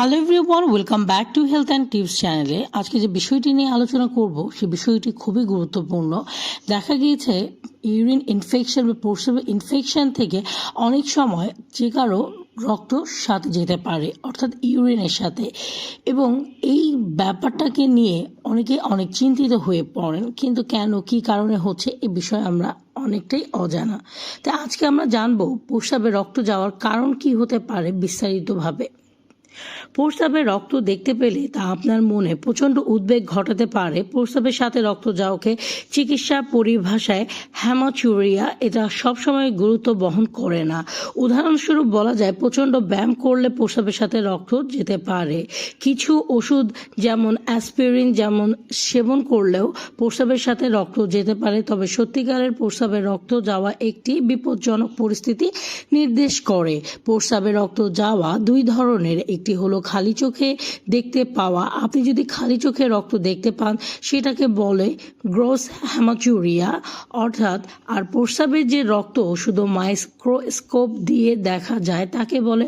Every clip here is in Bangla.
Hello everyone welcome back to health and tips চ্যানেলে আজকে যে বিষয়টি নিয়ে আলোচনা করব সেই বিষয়টি খুবই গুরুত্বপূর্ণ। দেখা গিয়েছে ইউরিন ইনফেকশন বা প্রস্রাবের ইনফেকশন থেকে অনেক সময় যে কারও রক্ত সাথে যেতে পারে, অর্থাৎ ইউরিনের সাথে। এবং এই ব্যাপারটাকে নিয়ে অনেকে অনেক চিন্তিত হয়ে পড়েন, কিন্তু কেন, কি কারণে হচ্ছে, এ বিষয়ে আমরা অনেকটাই অজানা। তাই আজকে আমরা জানব, প্রস্রাবে রক্ত যাওয়ার কারণ কি হতে পারে বিস্তারিতভাবে। প্রস্রাবে রক্ত দেখতে পেলে তা আপনার মনে প্রচণ্ড উদ্বেগ ঘটাতে পারে। প্রস্রাবের সাথে রক্ত যাওয়াকে চিকিৎসা পরিভাষায় হ্যামাচুরিয়া এটা সবসময় গুরুত্ব বহন করে না। উদাহরণস্বরূপ বলা যায়, প্রচণ্ড ব্যায়াম করলে প্রস্রাবের সাথে রক্ত যেতে পারে। কিছু ওষুধ যেমন অ্যাসপিরিন যেমন সেবন করলেও প্রস্রাবের সাথে রক্ত যেতে পারে, তবে সত্যিকারের প্রস্রাবে রক্ত যাওয়া একটি বিপজ্জনক পরিস্থিতি নির্দেশ করে। প্রস্রাবে রক্ত যাওয়া দুই ধরনের একটি হলো খালি চোখে দেখতে পাওয়া। আপনি যদি খালি চোখে রক্ত দেখতে পান, সেটাকে বলে গ্রোস হ্যামাচুরিয়া। অর্থাৎ, আর প্রস্রাবের যে রক্ত শুধু মাইক্রোস্কোপ দিয়ে দেখা যায়, তাকে বলে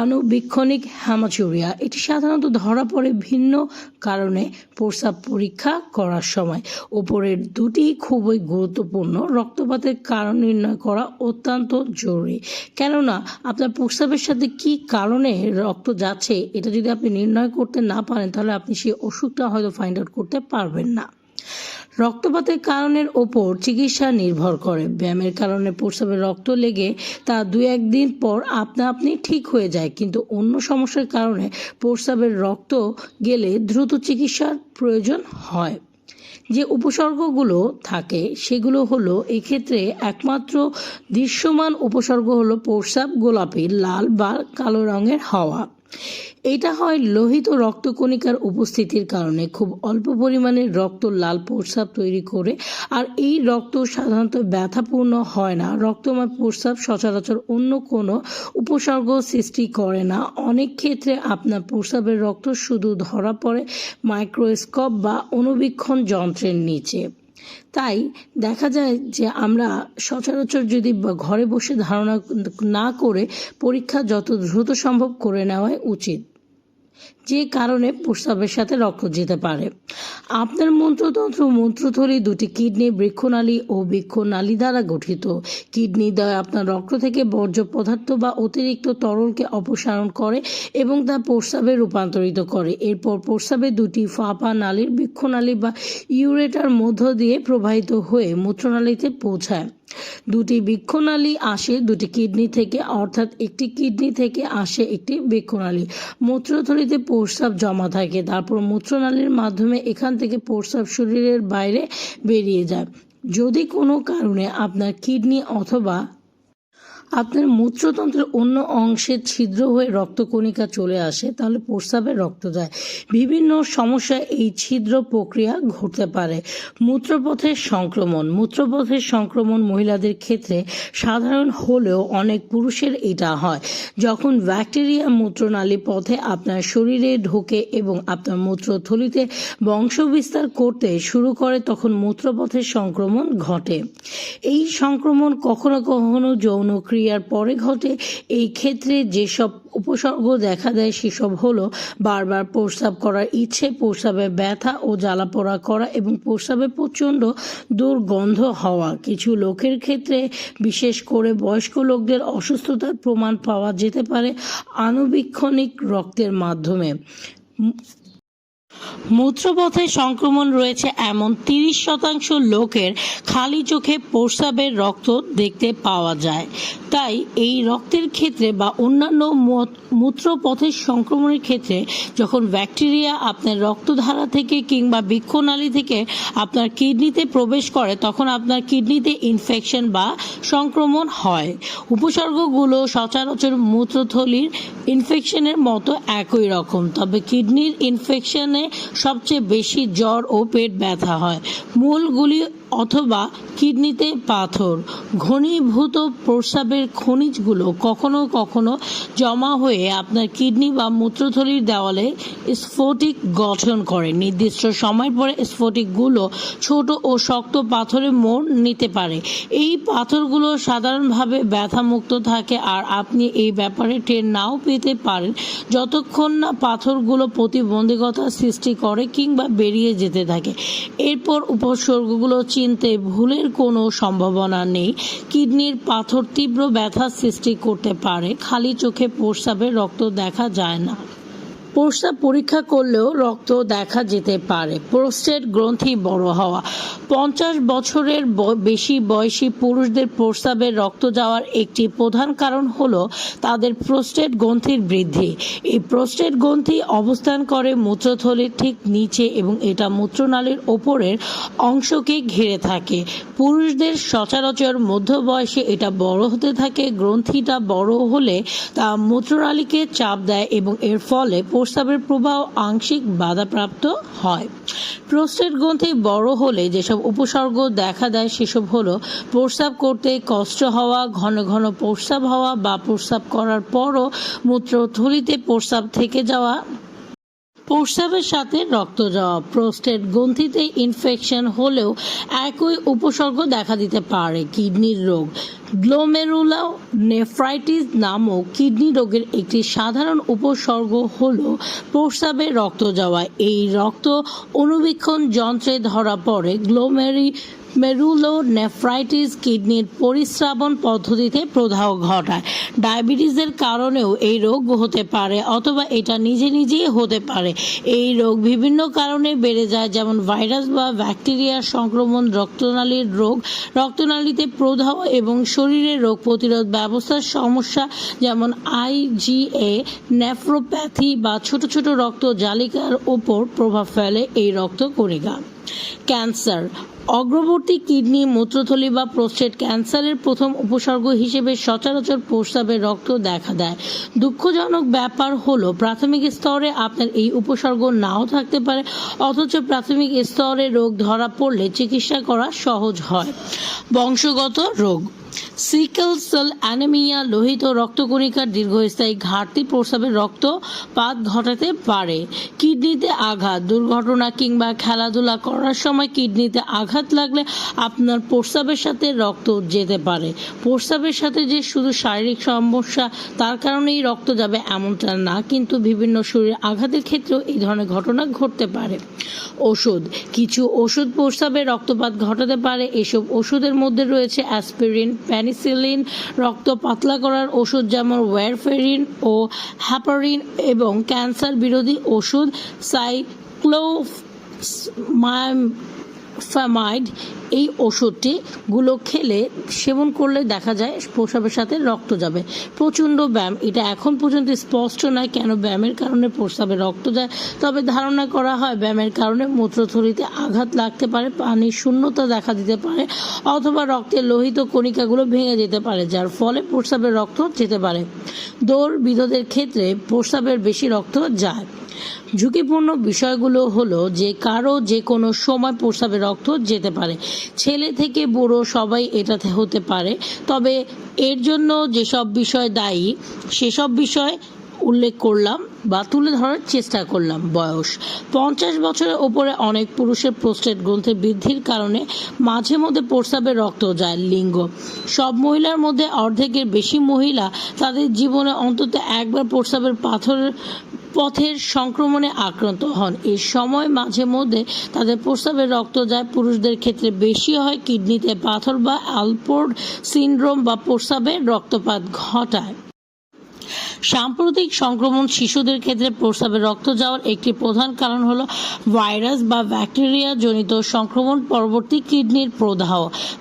আনুবীক্ষণিক হ্যামাচুরিয়া। এটি সাধারণত ধরা পড়ে ভিন্ন কারণে প্রস্রাব পরীক্ষা করার সময়। উপরের দুটি খুবই গুরুত্বপূর্ণ রক্তপাতের কারণ নির্ণয় করা অত্যন্ত জরুরি। কেননা, আপনার প্রস্রাবের সাথে কি কারণে রক্ত যাচ্ছে, এটা যদি আপনি নির্ণয় করতে না পারেন, তাহলে আপনি সেই অসুখটা হয়তো ফাইন্ড আউট করতে পারবেন না। রক্তপাতের কারণের ওপর চিকিৎসা নির্ভর করে। ব্যায়ামের কারণে প্রস্রাবে রক্ত লেগে তা দু একদিন পর আপনা আপনি ঠিক হয়ে যায়। কিন্তু অন্য সমস্যার কারণে প্রস্রাবের রক্ত গেলে দ্রুত চিকিৎসার প্রয়োজন হয়। যে উপসর্গগুলো থাকে, সেগুলো হলো এক্ষেত্রে একমাত্র দৃশ্যমান উপসর্গ হলো প্রস্রাব গোলাপি, লাল বা কালো রঙের হওয়া। এটা হয় লোহিত রক্তকণিকার উপস্থিতির কারণে। খুব অল্প পরিমাণে রক্ত লাল প্রস্রাব তৈরি করে, আর এই রক্ত সাধারণত ব্যথাপূর্ণ হয় না। রক্তময় প্রস্রাব সচরাচর অন্য কোনো উপসর্গ সৃষ্টি করে না। অনেক ক্ষেত্রে আপনার প্রস্রাবের রক্ত শুধু ধরা পড়ে মাইক্রোস্কোপ বা অনুবীক্ষণ যন্ত্রের নিচে। তাই দেখা যায় যে আমরা সচরাচর যদি ঘরে বসে ধারণা না করে পরীক্ষা যত দ্রুত সম্ভব করে নেওয়াই উচিত। যে কারণে প্রস্রাবের সাথে রক্ত যেতে পারে। আপনার মন্ত্রতন্ত্র মন্ত্রথলি দুটি কিডনি বৃক্ষনালী ও বৃক্ষনালী দ্বারা গঠিত। কিডনি দ্বয় আপনার রক্ত থেকে বর্জ্য পদার্থ বা অতিরিক্ত তরলকে অপসারণ করে এবং তা প্রস্রাবে রূপান্তরিত করে। এরপর প্রস্রাবে দুটি ফাঁপা নালীর বৃক্ষনালী বা ইউরেটার মধ্য দিয়ে প্রবাহিত হয়ে মূত্রনালীতে পৌঁছায়। দুটি বৃক্ষনালী আসে দুটি কিডনি থেকে, অর্থাৎ একটি কিডনি থেকে আসে একটি বৃক্ষনালী। মূত্রথলিতে প্রস্রাব জমা থাকে। তারপর মূত্রনালীর মাধ্যমে এখান থেকে প্রস্রাব শরীরের বাইরে বেরিয়ে যায়। যদি কোনো কারণে আপনার কিডনি অথবা আপনার মূত্রতন্ত্রের অন্য অংশে ছিদ্র হয়ে রক্তকণিকা চলে আসে, তাহলে প্রস্রাবে রক্ত যায়। বিভিন্ন সমস্যায় এই ছিদ্র প্রক্রিয়া ঘটতে পারে। মূত্রপথের সংক্রমণ। মূত্রপথের সংক্রমণ মহিলাদের ক্ষেত্রে সাধারণ হলেও অনেক পুরুষের এটা হয়। যখন ব্যাকটেরিয়া মূত্রনালী পথে আপনার শরীরে ঢোকে এবং আপনার মূত্রথলিতে বংশবিস্তার করতে শুরু করে, তখন মূত্রপথের সংক্রমণ ঘটে। এই সংক্রমণ কখনো কখনো যৌন ক্রিয়ার পরে ঘটে। এই ক্ষেত্রে যেসব উপসর্গ দেখা দেয়, সেসব হলো বারবার প্রস্রাব করার ইচ্ছে, প্রস্রাবে ব্যথা ও জ্বালা পোড়া করা এবং প্রস্রাবে প্রচণ্ড দুর্গন্ধ হওয়া। কিছু লোকের ক্ষেত্রে, বিশেষ করে বয়স্ক লোকদের অসুস্থতার প্রমাণ পাওয়া যেতে পারে আনুবীক্ষণিক রক্তের মাধ্যমে। মূত্রপথে সংক্রমণ রয়েছে এমন তিরিশ শতাংশ লোকের খালি চোখে প্রস্রাবের রক্ত দেখতে পাওয়া যায়। তাই এই রক্তের ক্ষেত্রে বা অন্যান্য মূত্রপথের সংক্রমণের ক্ষেত্রে যখন ব্যাকটেরিয়া আপনার রক্তধারা থেকে কিংবা বৃক্ষনালী থেকে আপনার কিডনিতে প্রবেশ করে, তখন আপনার কিডনিতে ইনফেকশন বা সংক্রমণ হয়। উপসর্গগুলো সচরাচর মূত্রথলির ইনফেকশনের মতো একই রকম, তবে কিডনির ইনফেকশনে সবচেয়ে বেশি জ্বর ও পেট ব্যথা হয়। মূলগুলি অথবা কিডনিতে পাথর। ঘনীভূত প্রস্রাবের খনিজগুলো কখনো কখনো জমা হয়ে আপনার কিডনি বা মূত্রথলির দেওয়ালে স্ফটিক গঠন করে। নির্দিষ্ট সময় পরে স্ফটিকগুলো ছোট ও শক্ত পাথরে মোড় নিতে পারে। এই পাথরগুলো সাধারণভাবে ব্যথামুক্ত থাকে আর আপনি এই ব্যাপারে টের নাও পেতে পারেন যতক্ষণ না পাথরগুলো প্রতিবন্ধকতা সৃষ্টি করে কিংবা বেরিয়ে যেতে থাকে। এরপর উপসর্গগুলো চিনতে ভুলের কোনো সম্ভাবনা নেই। কিডনির পাথর তীব্র ব্যথা সৃষ্টি করতে পারে। খালি চোখে প্রস্রাবের রক্ত দেখা যায় না। প্রস্রাব পরীক্ষা করলেও রক্ত দেখা যেতে পারে। প্রোস্টেট গ্রন্থি বড় হওয়া। পঞ্চাশ বছরের বেশি বয়সী পুরুষদের প্রস্রাবে রক্ত যাওয়ার একটি প্রধান কারণ হলো তাদের প্রোস্টেট গ্রন্থির বৃদ্ধি। এই প্রোস্টেট গ্রন্থি অবস্থান করে মূত্রথলির ঠিক নিচে এবং এটা মূত্রনালীর ওপরের অংশকে ঘিরে থাকে। পুরুষদের সচরাচর মধ্য বয়সে এটা বড় হতে থাকে। গ্রন্থিটা বড় হলে তা মূত্রনালীকে চাপ দেয় এবং এর ফলে প্রস্রাবের প্রবাহ আংশিক বাধাপ্রাপ্ত হয়। প্রোস্টেট গ্রন্থে বড় হলে যেসব উপসর্গ দেখা দেয়, সেসব হলো প্রস্রাব করতে কষ্ট হওয়া, ঘন ঘন প্রস্রাব হওয়া বা প্রস্রাব করার পরও মূত্রথলিতে প্রস্রাব থেকে যাওয়া প্রস্রাবের সাথে রক্ত যাওয়া প্রোস্টেট গ্রন্থিতে ইনফেকশন হলেও একই উপসর্গ দেখা দিতে পারে কিডনির রোগ। গ্লোমেরুলা নেফ্রাইটিস নামক কিডনি রোগের একটি সাধারণ উপসর্গ হল প্রস্রাবে রক্ত যাওয়া এই রক্ত অনুবীক্ষণ যন্ত্রে ধরা পড়ে গ্লোমেরি মেরুলো নেফ্রাইটিস কিডনির পরিস্রাবণ পদ্ধতিতে প্রদাহ ঘটায়। ডায়াবেটিসের কারণেও এই রোগ হতে পারে, অথবা এটা নিজে নিজেই হতে পারে। এই রোগ বিভিন্ন কারণে বেড়ে যায়, যেমন ভাইরাস বা ব্যাকটেরিয়ার সংক্রমণ, রক্তনালীর রোগ, রক্তনালীতে প্রদাহ এবং শরীরের রোগ প্রতিরোধ ব্যবস্থার সমস্যা, যেমন আইজিএ নেফ্রোপ্যাথি বা ছোট ছোট রক্ত জালিকার ওপর প্রভাব ফেলে এই রক্ত কণিকা। ক্যান্সার অগ্রবর্তী কিডনি, মূত্রথলি বা প্রোস্টেট ক্যান্সারের প্রথম উপসর্গ হিসেবে সচরাচর প্রস্রাবে রক্ত দেখা দেয়। দুঃখজনক ব্যাপার হলো, প্রাথমিক স্তরে আপনার এই উপসর্গ নাও থাকতে পারে, অথচ প্রাথমিক স্তরে রোগ ধরা পড়লে চিকিৎসা করা সহজ হয়। বংশগত রোগ। সিকেল সেল অ্যানেমিয়া লোহিত রক্তকণিকার দীর্ঘস্থায়ী ঘাটতি প্রস্রাবের রক্তপাত ঘটাতে পারে। কিডনিতে আঘাত, দুর্ঘটনা কিংবা খেলাধুলা করার সময় কিডনিতে আঘাত লাগলে আপনার প্রস্রাবের সাথে রক্ত যেতে পারে। প্রস্রাবের সাথে যে শুধু শারীরিক সমস্যা, তার কারণেই রক্ত যাবে এমনটা না, কিন্তু বিভিন্ন শরীর আঘাতের ক্ষেত্রেও এই ধরনের ঘটনা ঘটতে পারে। ওষুধ, কিছু ওষুধ প্রস্রাবে রক্তপাত ঘটাতে পারে। এসব ওষুধের মধ্যে রয়েছে অ্যাসপিরিন প্যানিসিলিন রক্ত পাতলা করার ওষুধ যেমন ওয়ারফেরিন ও হ্যাপারিন এবং ক্যান্সার বিরোধী ওষুধ সাইক্লোফামাইড এই ওষুধটি গুলো খেলে সেবন করলে দেখা যায় প্রস্রাবের সাথে রক্ত যাবে। প্রচণ্ড ব্যায়াম, এটা এখন পর্যন্ত স্পষ্ট নয় কেন ব্যায়ামের কারণে প্রস্রাবে রক্ত যায়, তবে ধারণা করা হয় ব্যায়ামের কারণে মূত্রথলিতে আঘাত লাগতে পারে, পানির শূন্যতা দেখা দিতে পারে, অথবা রক্তের লোহিত কণিকাগুলো ভেঙে যেতে পারে, যার ফলে প্রস্রাবের রক্ত যেতে পারে। দৌড় বিরোধের ক্ষেত্রে প্রস্রাবের বেশি রক্ত যায়। ঝুঁকিপূর্ণ বিষয়গুলো হলো যে কারও যে কোনো সময় প্রস্রাবে রক্ত যেতে পারে। ছেলে থেকে বুড়ো সবাই এটাতে হতে পারে। তবে এর জন্য যেসব বিষয় দায়ী, সেসব বিষয় উল্লেখ করলাম বা তুলে ধরার চেষ্টা করলাম বয়স। পঞ্চাশ বছরের ওপরে অনেক পুরুষের প্রোস্টেট গ্রন্থের বৃদ্ধির কারণে মাঝে মধ্যে প্রস্রাবে রক্ত যায় লিঙ্গ। সব মহিলার মধ্যে অর্ধেকের বেশি মহিলা তাদের জীবনে অন্তত একবার প্রস্রাবের পাথরের পথের সংক্রমণে আক্রান্ত হন। এ সময় মাঝে মধ্যে তাদের প্রস্রাবে রক্ত যায়। পুরুষদের ক্ষেত্রে বেশি হয় কিডনিতে পাথর বা অ্যালপোর্ড সিন্ড্রোম বা প্রস্রাবে রক্তপাত ঘটায়। সাম্প্রতিক সংক্রমণ শিশুদের ক্ষেত্রে প্রস্রাবে রক্ত যাওয়ার একটি প্রধান কারণ হলো ভাইরাস বা ব্যাকটেরিয়া জনিত সংক্রমণ পরবর্তী কিডনির প্রদাহ।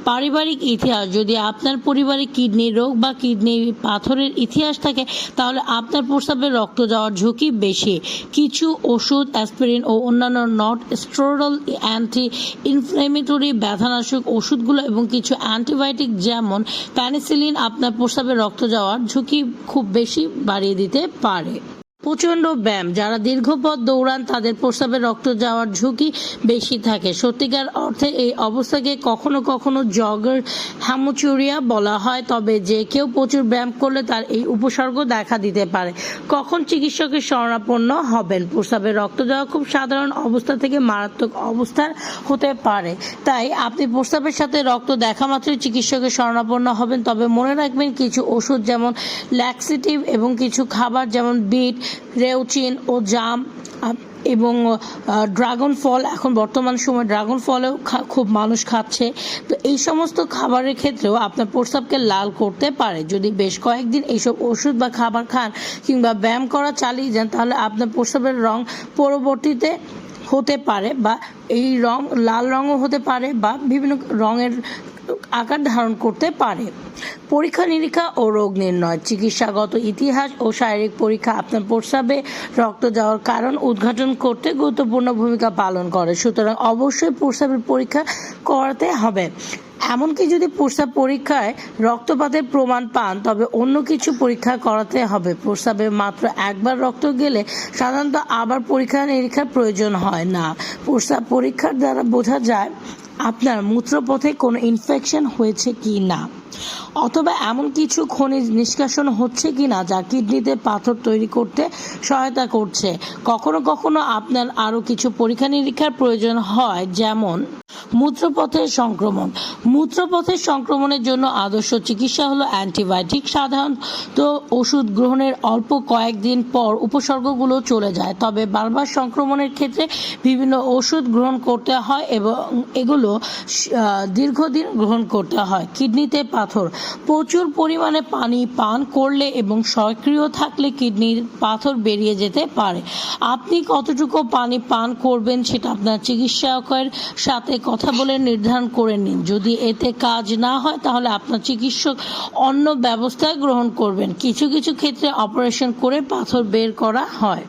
পারিবারিক ইতিহাস, যদি আপনার পরিবারে কিডনি রোগ বা কিডনি পাথরের ইতিহাস থাকে, তাহলে আপনার প্রস্রাবে রক্ত যাওয়ার ঝুঁকি বেশি। কিছু ওষুধ, অ্যাসপিরিন ও অন্যান্য নট স্টেরল অ্যান্টি ইনফ্লেমেটরি ব্যথানাশক ওষুধগুলো এবং কিছু অ্যান্টিবায়োটিক যেমন প্যানিসিলিন আপনার প্রস্রাবে রক্ত যাওয়ার ঝুঁকি খুব বেশি বাড়িয়ে দিতে পারে। প্রচণ্ড ব্যায়াম। যারা দীর্ঘ পথ দৌড়ান, তাদের প্রস্রাবে রক্ত যাওয়ার ঝুঁকি বেশি থাকে। সত্যিকার অর্থে এই অবস্থাকে কখনো কখনো জগার হ্যামোচুরিয়া বলা হয়, তবে যে কেউ প্রচুর ব্যায়াম করলে তার এই উপসর্গ দেখা দিতে পারে। কখন চিকিৎসকের শরণাপন্ন হবেন? প্রস্রাবে রক্ত যাওয়া খুব সাধারণ অবস্থা থেকে মারাত্মক অবস্থার হতে পারে। তাই আপনি প্রস্রাবের সাথে রক্ত দেখা মাত্রই চিকিৎসকের শরণাপন্ন হবেন। তবে মনে রাখবেন, কিছু ওষুধ যেমন ল্যাক্সিটিভ এবং কিছু খাবার যেমন বিট রেউচিন ও জাম এবং ড্রাগন ফল এখন বর্তমান সময় ড্রাগন ফলেও খুব মানুষ খাচ্ছে। তো এই সমস্ত খাবারের ক্ষেত্রেও আপনার প্রস্রাবকে লাল করতে পারে। যদি বেশ কয়েকদিন এইসব ওষুধ বা খাবার খান কিংবা ব্যায়াম করা চালিয়ে যান, তাহলে আপনার প্রস্রাবের রং পরবর্তীতে হতে পারে বা এই রং, লাল রঙও হতে পারে বা বিভিন্ন রঙের আকার ধারণ করতে পারে। পরীক্ষা নিরীক্ষা ও রোগ নির্ণয়। চিকিৎসাগত ইতিহাস ও শারীরিক পরীক্ষা আপনার প্রস্রাবে রক্ত যাওয়ার কারণ উদ্ঘাটন করতে গুরুত্বপূর্ণ ভূমিকা পালন করে। সুতরাং অবশ্যই প্রস্রাবের পরীক্ষা করাতে হবে। এমনকি যদি প্রস্রাব পরীক্ষায় রক্তপাতের প্রমাণ পান, তবে অন্য কিছু পরীক্ষা করাতে হবে। প্রস্রাবে মাত্র একবার রক্ত গেলে সাধারণত আবার পরীক্ষা নিরীক্ষার প্রয়োজন হয় না। প্রস্রাব পরীক্ষার দ্বারা বোঝা যায় আপনার মূত্রপথে কোনো ইনফেকশন হয়েছে কি না? অথবা এমন কিছু খনিজ নিষ্কাশন হচ্ছে কি না যা কিডনিতে পাথর তৈরি করতে সহায়তা করছে? কখনো কখনো আপনার আরও কিছু পরীক্ষা নিরীক্ষার প্রয়োজন হয়, যেমন মূত্রপথের সংক্রমণ। মূত্রপথের সংক্রমণের জন্য আদর্শ চিকিৎসা হলো অ্যান্টিবায়োটিক সাধারণত ওষুধ গ্রহণের অল্প কয়েকদিন পর উপসর্গগুলো চলে যায়। তবে বারবার সংক্রমণের ক্ষেত্রে বিভিন্ন ওষুধ গ্রহণ করতে হয় এবং এগুলো দীর্ঘদিন গ্রহণ করতে হয়। কিডনিতে পাথর। প্রচুর পরিমাণে পানি পান করলে এবং সক্রিয় থাকলে কিডনির পাথর বেরিয়ে যেতে পারে। আপনি কতটুকু পানি পান করবেন সেটা আপনার চিকিৎসকের সাথে কথা বলে নির্ধারণ করে নিন। যদি এতে কাজ না হয়, তাহলে আপনার চিকিৎসক অন্য ব্যবস্থা গ্রহণ করবেন। কিছু কিছু ক্ষেত্রে অপারেশন করে পাথর বের করা হয়।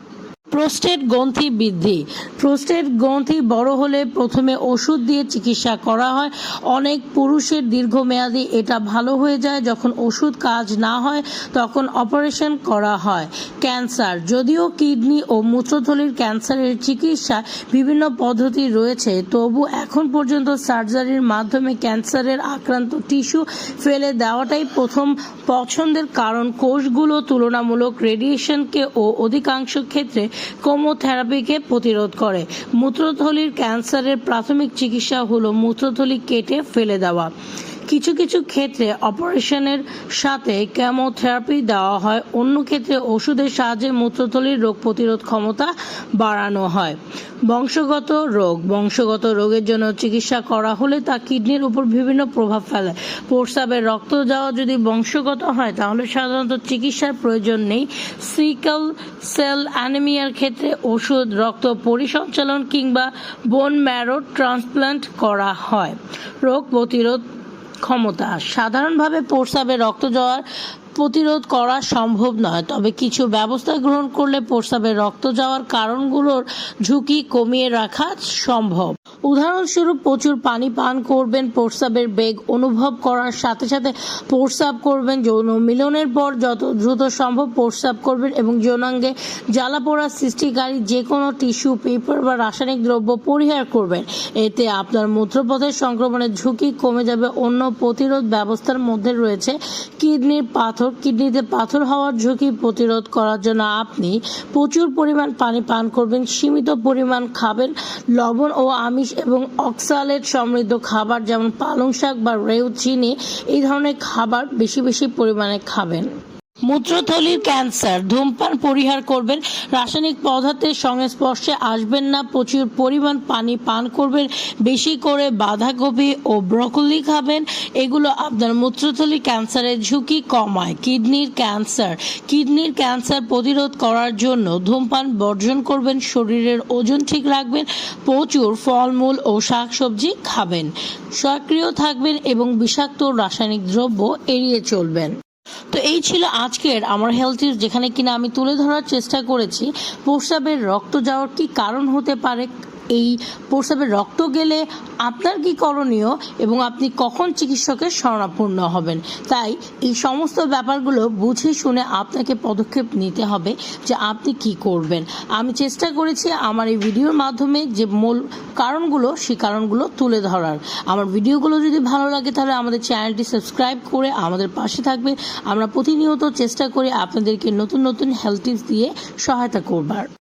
প্রোস্টেট গ্রন্থি বৃদ্ধি। প্রোস্টেট গ্রন্থি বড় হলে প্রথমে ওষুধ দিয়ে চিকিৎসা করা হয়। অনেক পুরুষের দীর্ঘমেয়াদী এটা ভালো হয়ে যায়। যখন ওষুধ কাজ না হয়, তখন অপারেশন করা হয়। ক্যান্সার। যদিও কিডনি ও মূত্রথলির ক্যান্সারের চিকিৎসা বিভিন্ন পদ্ধতি রয়েছে, তবু এখন পর্যন্ত সার্জারির মাধ্যমে ক্যান্সারের আক্রান্ত টিস্যু ফেলে দেওয়াটাই প্রথম পছন্দের কারণ। কোষগুলো তুলনামূলক রেডিয়েশনকে ও অধিকাংশ ক্ষেত্রে কোমোথেরাপিকে প্রতিরোধ করে। মূত্রথলির ক্যান্সারের প্রাথমিক চিকিৎসা হলো মূত্রথলি কেটে ফেলে দেওয়া। কিছু কিছু ক্ষেত্রে অপারেশনের সাথে কেমোথেরাপি দেওয়া হয়। অন্য ক্ষেত্রে ওষুধের সাহায্যে মূত্রথলির রোগ প্রতিরোধ ক্ষমতা বাড়ানো হয়। বংশগত রোগ, বংশগত রোগের জন্য চিকিৎসা করা হলে তা কিডনির উপর বিভিন্ন প্রভাব ফেলে। প্রস্রাবের রক্ত যাওয়া যদি বংশগত হয়, তাহলে সাধারণত চিকিৎসার প্রয়োজন নেই। সিকল সেল অ্যানিমিয়ার ক্ষেত্রে ওষুধ, রক্ত পরিসঞ্চালন কিংবা বোন ম্যারো ট্রান্সপ্লান্ট করা হয়। রোগ প্রতিরোধ ক্ষমতা। সাধারণভাবে প্রস্রাবে রক্ত যাওয়ার প্রতিরোধ করা সম্ভব নয়। তবে কিছু ব্যবস্থা গ্রহণ করলে প্রস্রাবে রক্ত যাওয়ার কারণগুলোর ঝুঁকি কমিয়ে রাখা সম্ভব। উদাহরণস্বরূপ, প্রচুর পানি পান করবেন, প্রস্রাবের বেগ অনুভব করার সাথে সাথে প্রস্রাব করবেন, যৌন মিলনের পর যত দ্রুত সম্ভব প্রস্রাব করবেন এবং যৌনাঙ্গে জ্বালা পোড়া সৃষ্টিকারী যে কোনো টিস্যু, পেপার বা রাসায়নিক দ্রব্য পরিহার করবেন। এতে আপনার মূত্রপথের সংক্রমণের ঝুঁকি কমে যাবে। অন্য প্রতিরোধ ব্যবস্থার মধ্যে রয়েছে কিডনির পাথর কিডনিতে পাথর হওয়ার ঝুঁকি প্রতিরোধ করার জন্য আপনি প্রচুর পরিমাণ পানি পান করবেন, সীমিত পরিমাণ খাবেন। লবণ ও আমিষ এবং অক্সালেট সমৃদ্ধ খাবার যেমন পালং শাক বা রেউ, চিনি, এই ধরনের খাবার বেশি বেশি পরিমাণে খাবেন। মূত্রথলির ক্যান্সার, ধূমপান পরিহার করবেন, রাসায়নিক পদার্থের সংস্পর্শে আসবেন না, প্রচুর পরিমাণ পানি পান করবেন, বেশি করে বাঁধাকপি ও ব্রকলি খাবেন, এগুলো আপনার মূত্রথলি ক্যান্সারের ঝুঁকি কমায়। কিডনির ক্যান্সার কিডনির ক্যান্সার প্রতিরোধ করার জন্য ধূমপান বর্জন করবেন, শরীরের ওজন ঠিক রাখবেন, প্রচুর ফলমূল ও শাকসবজি খাবেন। সক্রিয় থাকবেন এবং বিষাক্ত রাসায়নিক দ্রব্য এড়িয়ে চলবেন। তো এই ছিল আজকের আমার হেলথের যেখানে কিনা আমি তুলে ধরার চেষ্টা করেছি। প্রস্রাবের রক্ত যাওয়ার কি কারণ হতে পারে? এই প্রস্রাবের রক্ত গেলে আপনার কি করণীয় এবং আপনি কখন চিকিৎসকের শরণাপন্ন হবেন? তাই এই সমস্ত ব্যাপারগুলো বুঝে শুনে আপনাকে পদক্ষেপ নিতে হবে যে আপনি কি করবেন। আমি চেষ্টা করেছি আমার এই ভিডিওর মাধ্যমে যে মূল কারণগুলো, সেই কারণগুলো তুলে ধরার। আমার ভিডিওগুলো যদি ভালো লাগে তাহলে আমাদের চ্যানেলটি সাবস্ক্রাইব করে আমাদের পাশে থাকবে। আমরা প্রতিনিয়ত চেষ্টা করি আপনাদেরকে নতুন নতুন হেলথ টিপস দিয়ে সহায়তা করবার।